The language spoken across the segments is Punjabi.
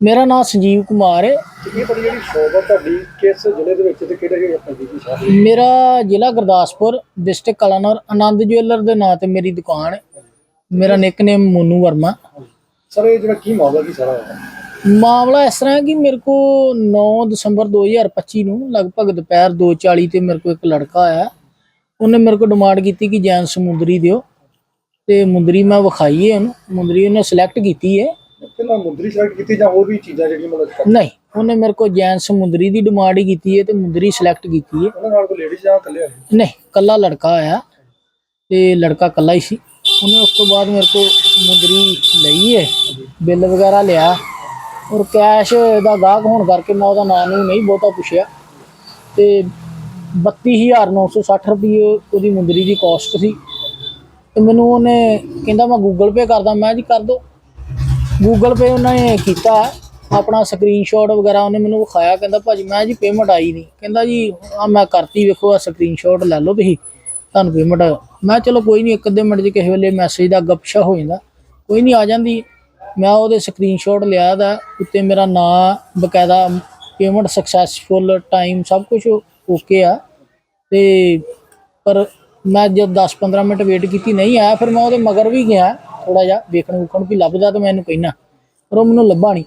ਮੇਰਾ ਨਾਮ ਸੰਜੀਵ ਕੁਮਾਰ ਹੈ। ਇਹ ਤੁਹਾਡੀ ਜਿਹੜੀ ਸ਼ੌਪ ਆ ਤੁਹਾਡੀ ਕਿਸ ਜ਼ਿਲ੍ਹੇ ਦੇ ਵਿੱਚ ਤੇ ਕਿਹੜੇ ਹੈ ਆਪਣੀ ਜੀ ਸ਼ਹਿਰ ਮੇਰਾ ਜ਼ਿਲ੍ਹਾ ਗੁਰਦਾਸਪੁਰ ਡਿਸਟ੍ਰਿਕਟ ਕਲਾਨੌਰ ਆਨੰਦ ਜੁਐਲਰ ਦੇ ਨਾਂ ਤੇ ਮੇਰੀ ਦੁਕਾਨ ਹੈ। ਮੇਰਾ ਨਿਕਨੇਮ ਮੋਨੂ ਵਰਮਾ। ਸਰ ਇਹ ਜਿਹੜਾ ਕੀ ਮਾਮਲਾ ਕੀ ਸਾਰਾ? ਹੈ ਮਾਮਲਾ ਇਸ ਤਰ੍ਹਾਂ ਹੈ ਕਿ ਮੇਰੇ ਕੋ 9 ਦਸੰਬਰ 2025 ਨੂੰ ਲਗਭਗ ਦੁਪਹਿਰ 2:40 ਤੇ ਮੇਰੇ ਕੋ ਇੱਕ ਲੜਕਾ ਆਇਆ। ਉਹਨੇ ਮੇਰੇ ਕੋ ਡਿਮਾਂਡ ਕੀਤੀ ਕਿ ਜੈਨ ਸਮੁੰਦਰੀ ਦਿਓ। ਤੇ ਮੁੰਦਰੀ ਮੈਂ ਵਿਖਾਈ ਹੈ ਉਹਨੂੰ। ਮੁੰਦਰੀ ਉਹਨੇ ਸਿਲੈਕਟ ਕੀਤੀ ਹੈ। ਪਹਿਲਾਂ ਮੁੰਦਰੀ ਸਿਲੈਕਟ ਕੀਤੀ ਜਾਂ ਹੋਰ ਵੀ ਚੀਜ਼ਾਂ ਜਿਹੜੀਆਂ ਮਤਲਬ ਨਹੀਂ ਉਹਨੇ ਮੇਰੇ ਕੋ ਜੈਨ ਸਮੁੰਦਰੀ ਦੀ ਡਿਮਾਂਡ ਹੀ ਕੀਤੀ ਹੈ ਤੇ ਮੁੰਦਰੀ ਸਿਲੈਕਟ ਕੀਤੀ ਹੈ। ਉਹਨਾਂ ਨਾਲ ਕੋਈ ਲੇਡੀਜ਼ ਜਾਂ ਇਕੱਲੇ ਆਏ? ਨਹੀਂ ਕੱਲਾ ਲੜਕਾ ਆਇਆ ਤੇ ਲੜਕਾ ਕੱਲਾ ਹੀ ਸੀ। ਉਹਨੇ ਉਸ ਤੋਂ ਬਾਅਦ ਮੇਰੇ ਕੋ ਮੁੰਦਰੀ ਲਈ ਹੈ ਬਿੱਲ ਵਗੈਰਾ ਲਿਆ। ਔਰ ਕੈਸ਼ ਦਾ ਗਾਹਕ ਹੋਣ ਕਰਕੇ ਮੈਂ ਉਹਦਾ ਨਾਂ ਨੂੰ ਨਹੀਂ ਬਹੁਤਾ ਪੁੱਛਿਆ। ਤੇ 32960 ਰੁਪਏ ਉਹਦੀ ਮੁੰਦਰੀ ਦੀ ਕਾਸਟ ਸੀ। ਤੇ ਮੈਨੂੰ ਉਹਨੇ ਕਹਿੰਦਾ ਮੈਂ ਗੂਗਲ ਪੇ ਕਰਦਾ। ਮੈਂ ਜੀ ਕਰ ਦੋ। ਗੂਗਲ ਪੇ ਉਹਨਾਂ ਨੇ ਕੀਤਾ। ਆਪਣਾ ਸਕਰੀਨਸ਼ਾਟ ਵਗੈਰਾ ਉਹਨੇ ਮੈਨੂੰ ਵਿਖਾਇਆ, ਕਹਿੰਦਾ ਭਾਜੀ ਮੈਂ ਜੀ ਪੇਮੈਂਟ ਆਈ ਨਹੀਂ। ਕਹਿੰਦਾ ਜੀ ਆ ਮੈਂ ਕਰਤੀ ਵੇਖੋ ਆ ਸਕਰੀਨਸ਼ਾਟ ਲੈ ਲਓ ਤੁਸੀਂ, ਤੁਹਾਨੂੰ ਪੇਮੈਂਟ ਮੈਂ ਕਿਹਾ ਚਲੋ ਕੋਈ ਨਹੀਂ, ਇੱਕ ਅੱਧੇ ਮਿੰਟ 'ਚ ਕਿਸੇ ਵੇਲੇ ਮੈਸੇਜ ਦਾ ਗੱਪਸ਼ਾ ਹੋ ਜਾਂਦਾ। ਕੋਈ ਨਹੀਂ ਆ ਜਾਂਦੀ। ਮੈਂ ਉਹਦੇ ਸਕਰੀਨਸ਼ਾਟ ਲਿਆ ਦਾ, ਉੱਤੇ ਮੇਰਾ ਨਾਂ, ਬਕਾਇਦਾ ਪੇਮੈਂਟ ਸਕਸੈਸਫੁਲ ਟਾਈਮ ਸਭ ਕੁਝ ਓਕੇ ਆ। ਤੇ ਪਰ ਮੈਂ ਜਦ 10-15 ਮਿੰਟ ਵੇਟ ਕੀਤੀ, ਨਹੀਂ ਆਇਆ, ਫਿਰ ਮੈਂ ਉਹਦੇ ਮਗਰ ਵੀ ਗਿਆ। ਥੋੜਾ ਜਿਹਾ ਵੇਖਣ ਵੂਖਣ ਵੀ ਲੱਭਦਾ ਤਾਂ ਮੈਨੂੰ ਕਹਿਣਾ ਪਰ ਉਹ ਮੈਨੂੰ ਲੱਭਾ ਨਹੀਂ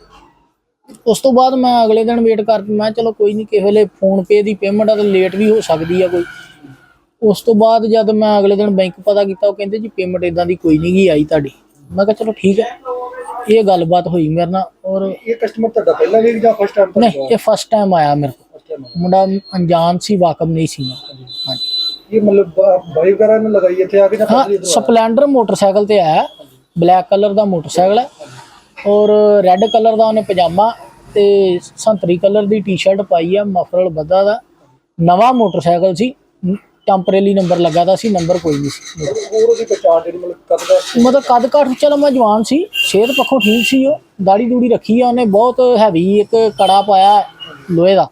ਉਸ ਤੋਂ ਬਾਅਦ ਮੈਂ ਅਗਲੇ ਦਿਨ ਵੇਟ ਕਰ ਮੈਂ ਚਲੋ ਕੋਈ ਨਹੀਂ ਕਿਸੇ ਵੇਲੇ ਫੋਨ ਪੇ ਦੀ ਪੇਮੈਂਟ ਆ ਤਾਂ ਲੇਟ ਵੀ ਹੋ ਸਕਦੀ ਆ ਕੋਈ। ਉਸ ਤੋਂ ਬਾਅਦ ਜਦ ਮੈਂ ਅਗਲੇ ਦਿਨ ਬੈਂਕ ਪਤਾ ਕੀਤਾ ਉਹ ਕਹਿੰਦੇ ਜੀ ਪੇਮੈਂਟ ਇਦਾਂ ਦੀ ਕੋਈ ਨਹੀਂ ਗਈ ਆਈ ਤੁਹਾਡੀ। ਮੈਂ ਕਿਹਾ ਚਲੋ ਠੀਕ ਹੈ ਇਹ ਗੱਲਬਾਤ ਹੋਈ ਮੇਰੇ ਨਾਲ ਔਰ ਇਹ ਕਸਟਮਰ ਤੁਹਾਡਾ ਪਹਿਲਾਂ ਵੀ ਜਾਂ ਫਸਟ ਟਾਈਮ ਨਹੀਂ ਇਹ ਫਸਟ ਟਾਈਮ ਆਇਆ ਮੇਰੇ ਕੋਲ। ਮੁੰਡਾ ਅਣਜਾਣ ਸੀ ਵਾਕਬ ਨਹੀਂ ਸੀ। ਹਾਂਜੀ ਇਹ ਮਤਲਬ ਬਾਈ ਵਗੈਰਾ ਨੇ ਲਗਾਈ ਇੱਥੇ ਆ ਕੇ ਜਾਂ ਹਾਂ ਸਪਲੈਂਡਰ ਮੋਟਰਸਾਈਕਲ ਤੇ ਆਇਆ। ਬਲੈਕ ਕਲਰ ਦਾ ਮੋਟਰਸਾਈਕਲ ਹੈ ਔਰ ਰੈੱਡ ਕਲਰ ਦਾ ਉਹਨੇ ਪਜਾਮਾ ਤੇ ਸੰਤਰੀ ਕਲਰ ਦੀ ਟੀ-ਸ਼ਰਟ ਪਾਈ ਆ ਮਫਰਲ ਬੱਦਾ ਦਾ। ਨਵਾਂ ਮੋਟਰਸਾਈਕਲ ਸੀ ਟੈਂਪਰੇਰੀ ਨੰਬਰ ਲੱਗਾ ਦਾ ਸੀ ਨੰਬਰ ਕੋਈ ਨਹੀਂ ਸੀ। ਹੋਰ ਉਹਦੀ ਪਛਾਣ ਜਿਹੜੀ ਮਤਲਬ ਕਦ ਦਾ ਮਤਲਬ ਕੱਦ ਚਲੋ ਮੈਂ ਜਵਾਨ ਸੀ ਸਿਹਤ ਪੱਖੋਂ ਠੀਕ ਸੀ ਉਹ ਦਾੜੀ ਦੂੜੀ ਰੱਖੀ ਆ ਉਹਨੇ ਬਹੁਤ ਹੈਵੀ ਇੱਕ ਕੜਾ ਪਾਇਆ ਲੋਹੇ ਦਾ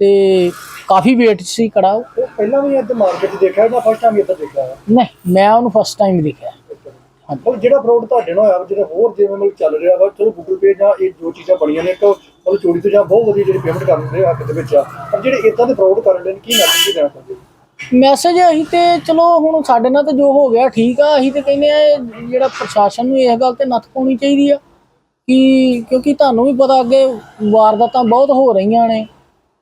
ਤੇ ਕਾਫੀ weight ਸੀ ਕੜਾ ਉਹ। ਪਹਿਲਾਂ ਵੀ ਇੱਥੇ ਮਾਰਕੀਟ ਦੇਖਿਆ ਜਾਂ ਫਸਟ ਟਾਈਮ ਇੱਧਰ ਦੇਖਿਆ? ਨਹੀਂ ਮੈਂ ਉਹਨੂੰ ਫਸਟ ਟਾਈਮ ਦੇਖਿਆ। ਮਤਲਬ ਜਿਹੜਾ ਫਰਾਡ ਤੁਹਾਡੇ ਨਾਲ ਹੋਇਆ ਜਿਹੜਾ ਹੋਰ ਜਿਵੇਂ ਮਤਲਬ ਚੱਲ ਰਿਹਾ ਵਾ, ਚਲੋ ਗੂਗਲ ਪੇ ਜਾਂ ਇਹ ਜੋ ਚੀਜ਼ਾਂ ਬਣੀਆਂ ਨੇ, ਇੱਕ ਮਤਲਬ ਚੋਰੀ ਤੋਂ ਜਾਂ ਬਹੁਤ ਵਧੀਆ ਜਿਹੜੀ ਪੇਮੈਂਟ ਕਰਨ ਦੇ ਹੱਕ ਦੇ ਵਿੱਚ ਆ, ਪਰ ਜਿਹੜੇ ਇਦਾਂ ਦੇ ਫਰਾਡ ਕਰਨ ਦੇ ਕੀ ਮੈਸੇਜ ਦੇਣਾ ਚਾਹੁੰਦੇ ਮੈਸੇਜ ਅਸੀਂ ਤੇ ਚਲੋ ਹੁਣ ਸਾਡੇ ਨਾਲ ਤਾਂ ਜੋ ਹੋ ਗਿਆ ਠੀਕ ਆ, ਅਸੀਂ ਤੇ ਕਹਿੰਦੇ ਆ ਜਿਹੜਾ ਪ੍ਰਸ਼ਾਸਨ ਨੂੰ ਇਹ ਗੱਲ ਤੇ ਨੱਥ ਪਾਉਣੀ ਚਾਹੀਦੀ ਆ, ਕਿ ਕਿਉਂਕਿ ਤੁਹਾਨੂੰ ਵੀ ਪਤਾ ਅੱਗੇ ਵਾਰਦਾਤਾਂ ਬਹੁਤ ਹੋ ਰਹੀਆਂ ਨੇ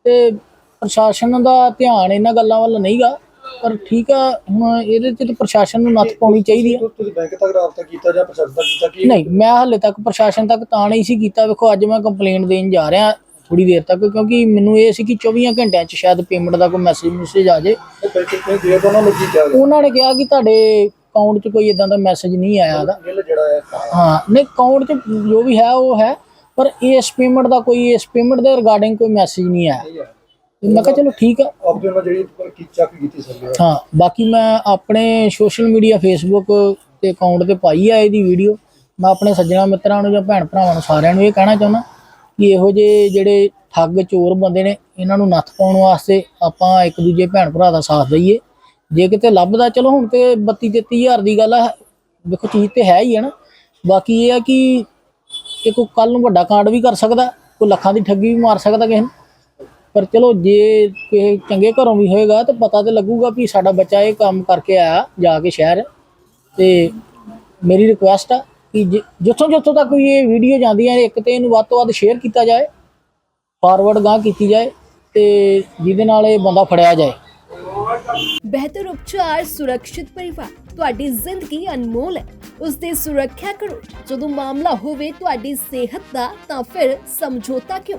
ਤੇ ਪ੍ਰਸ਼ਾਸਨ ਦਾ ਧਿਆਨ ਇਹਨਾਂ ਗੱਲਾਂ ਵੱਲ ਨਹੀਂਗਾ। ਪਰ ਠੀਕ ਆ ਹੁਣ ਇਹਦੇ ਤੇ ਤਾਂ ਪ੍ਰਸ਼ਾਸਨ ਨੂੰ ਨੱਥ ਪਾਉਣੀ ਚਾਹੀਦੀ ਆ। ਤੁਸੀਂ- ਬੈਂਕ ਤੱਕ ਰਾਬਤਾ ਕੀਤਾ ਜਾਂ ਪ੍ਰਸ਼ਾਸਨ ਤੱਕ ਕੀਤਾ ਕੀ ਨਹੀਂ ਮੈਂ ਹਾਲੇ ਤੱਕ ਪ੍ਰਸ਼ਾਸਨ ਤੱਕ ਤਾਂ ਨਹੀਂ ਸੀ ਕੀਤਾ। ਵੇਖੋ ਅੱਜ ਮੈਂ ਕੰਪਲੇਂਟ ਦੇਣ ਜਾ ਰਿਹਾ ਥੋੜੀ ਦੇਰ ਤੱਕ ਕਿਉਂਕਿ ਮੈਨੂੰ ਇਹ ਸੀ ਕਿ 24 ਘੰਟਿਆਂ 'ਚ ਸ਼ਾਇਦ ਪੇਮੈਂਟ ਦਾ ਕੋਈ ਮੈਸੇਜ ਮੈਸੇਜ ਆ ਦੋ ਉਹਨਾਂ ਨੂੰ ਕਿਹਾ ਕਿ ਤੁਹਾਡੇ ਅਕਾਊਂਟ 'ਚ ਕੋਈ ਇਦਾਂ ਦਾ ਮੈਸੇਜ ਨਹੀਂ ਆਇਆ ਦਾ ਹੈ ਨਹੀਂ ਅਕਾਊਂਟ 'ਚ ਜੋ ਵੀ ਹੈ ਉਹ ਹੈ ਪਰ ਇਸ ਪੇਮੈਂਟ ਦਾ ਕੋਈ ਇਸ ਪੇਮੈਂਟ ਦੇ ਰਿਗਾਰਡਿੰਗ ਕੋਈ ਮੈਸੇਜ ਨਹੀਂ ਆਇਆ। ਮੈਂ ਕਿਹਾ ਚਲੋ ਠੀਕ ਆ। ਆਪ ਦੇ ਨਾਲ ਜਿਹੜੀ ਕੀ ਚੱਕ ਕੀਤੀ ਸਰ ਹਾਂ ਬਾਕੀ ਮੈਂ ਆਪਣੇ ਸੋਸ਼ਲ ਮੀਡੀਆ ਫੇਸਬੁੱਕ ਤੇ ਅਕਾਊਂਟ ਤੇ ਪਾਈ ਆ ਇਹਦੀ ਵੀਡੀਓ ਮੈਂ ਆਪਣੇ ਸੱਜਣਾ ਮਿੱਤਰਾਂ ਨੂੰ ਜਾਂ ਭੈਣ ਭਰਾਵਾਂ ਨੂੰ ਸਾਰਿਆਂ ਨੂੰ ਇਹ ਕਹਿਣਾ ਚਾਹੁੰਦਾ ਕਿ ਇਹੋ ਜਿਹੇ ਜਿਹੜੇ ਠੱਗ ਚੋਰ ਬੰਦੇ ਨੇ ਇਹਨਾਂ ਨੂੰ ਨੱਥ ਪਾਉਣ ਵਾਸਤੇ ਆਪਾਂ ਇੱਕ ਦੂਜੇ ਭੈਣ ਭਰਾ ਦਾ ਸਾਥ ਦਈਏ। ਜੇ ਕਿਤੇ ਲੱਭਦਾ ਚਲੋ ਹੁਣ ਤੇ 32 33000 ਦੀ ਗੱਲ ਆ ਵੇਖੋ ਚੀਜ਼ ਤੇ ਹੈ ਹੀ ਹੈ ਨਾ। ਬਾਕੀ ਇਹ ਆ ਕਿ ਇਹ ਕੋਈ ਕੱਲ ਨੂੰ ਵੱਡਾ ਕਾਂਡ ਵੀ ਕਰ ਸਕਦਾ ਕੋਈ ਲੱਖਾਂ ਦੀ ਠੱਗੀ ਵੀ ਮਾਰ ਸਕਦਾ ਕਿਸੇ ਨੂੰ। ਪਰ ਚਲੋ ਜੇ ਕਿਸੇ ਚੰਗੇ ਘਰੋਂ ਵੀ ਹੋਏਗਾ ਤਾਂ ਪਤਾ ਤੇ ਲੱਗੂਗਾ ਵੀ ਸਾਡਾ ਬੱਚਾ ਇਹ ਕੰਮ ਕਰਕੇ ਆਇਆ ਜਾ ਕੇ ਸ਼ਹਿਰ। ਤੇ ਮੇਰੀ ਰਿਕੁਐਸਟ ਆ ਕਿ ਜਿੱਥੋਂ ਜਿੱਥੋਂ ਤੱਕ ਵੀ ਇਹ ਵੀਡੀਓ ਜਾਂਦੀਆਂ ਇੱਕ ਤੇ ਇਹਨੂੰ ਵੱਧ ਤੋਂ ਵੱਧ ਸ਼ੇਅਰ ਕੀਤਾ ਜਾਏ ਫਾਰਵਰਡ ਗਾਂ ਕੀਤੀ ਜਾਏ ਤੇ ਜਿਹਦੇ ਨਾਲ ਇਹ ਬੰਦਾ ਫੜਿਆ ਜਾਏ। ਬਿਹਤਰ ਉਪਚਾਰ ਸੁਰੱਖਿਅਤ ਪਰਿਵਾਰ, ਤੁਹਾਡੀ ਜ਼ਿੰਦਗੀ ਅਨਮੋਲ ਹੈ। ਉਸ ਦੀ ਸੁਰੱਖਿਆ ਕਰੋ। ਜਦੋਂ ਮਾਮਲਾ ਹੋਵੇ ਤੁਹਾਡੀ ਸਿਹਤ ਦਾ, ਤਾਂ ਫਿਰ ਸਮਝੌਤਾ ਕਿਉਂ?